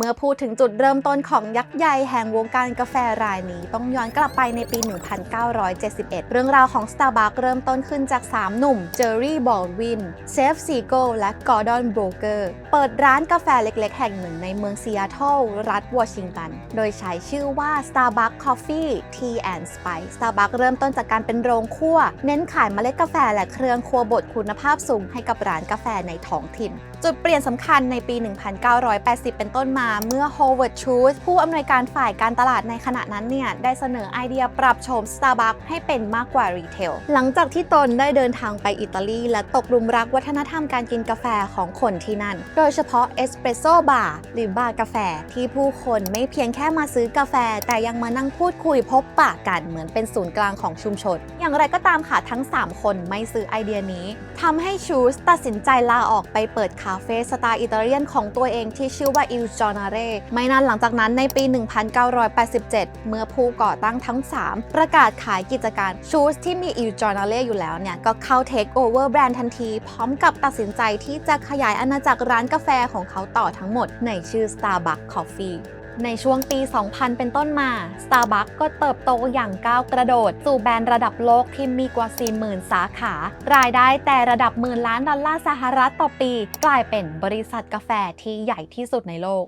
เมื่อพูดถึงจุดเริ่มต้นของยักษ์ใหญ่แห่งวงการกาแฟรายนี้ ต้องย้อนกลับไปในปี 1971 เรื่องราวของ Starbucks เริ่มต้นขึ้นจาก 3 หนุ่ม เจอร์รี่ บอลวินเซฟซีโกและกอร์ดอน โบรเกอร์ เปิดร้านกาแฟเล็กๆ แห่งหนึ่งในเมืองซีแอตเทิล รัฐวอชิงตัน โดยใช้ชื่อว่า Starbucks Coffee Tea and Spice Starbucks เริ่มต้นจากการเป็นโรงคั่ว เน้นขายเมล็ดกาแฟและเครื่องครัวบดคุณภาพสูงให้กับร้านกาแฟในท้องถิ่น จุดเปลี่ยนสำคัญในปี 1980 เป็นต้นมาเมื่อ Howard Schultz ผู้อำนวยการฝ่ายการตลาดในขณะนั้นเนี่ย ได้เสนอไอเดียปรับโฉม Starbucks ให้เป็นมากกว่ารีเทล หลังจากที่ตนได้เดินทางไปอิตาลี และตกหลุมรักวัฒนธรรมการกินกาแฟของคนที่นั่น โดยเฉพาะเอสเปรสโซ่บาร์หรือบาร์กาแฟ ที่ผู้คนไม่เพียงแค่มาซื้อกาแฟ แต่ยังมานั่งพูดคุยพบปะกันเหมือนเป็นศูนย์กลางของชุมชน อย่างไรก็ตามค่ะทั้ง 3 คนไม่ซื้อไอเดียนี้ทำให้ชูสตัดสินใจลาออกไปเปิดคาเฟ่สไตล์อิตาเลียนของตัวเองที่ชื่อว่าอิลจอ Il Giornale ไม่นานหลังจากนั้นในปี 1987 เมื่อผู้ก่อตั้งทั้ง 3 ประกาศขายกิจการชูสที่มี Il Giornale อยู่แล้วเนี่ย ก็เข้าเทคโอเวอร์แบรนด์ทันที พร้อมกับตัดสินใจที่จะขยายอาณาจักรร้านกาแฟของเขาต่อทั้งหมดในชื่อ Starbucks Coffee ในช่วงปี 2000 เป็นต้นมา Starbucks ก็เติบโตอย่างก้าวกระโดด สู่แบรนด์ระดับโลกที่มีกว่า 40,000 สาขา รายได้แต่ระดับหมื่นล้านดอลลาร์สหรัฐต่อปี กลายเป็นบริษัทกาแฟที่ใหญ่ที่สุดในโลก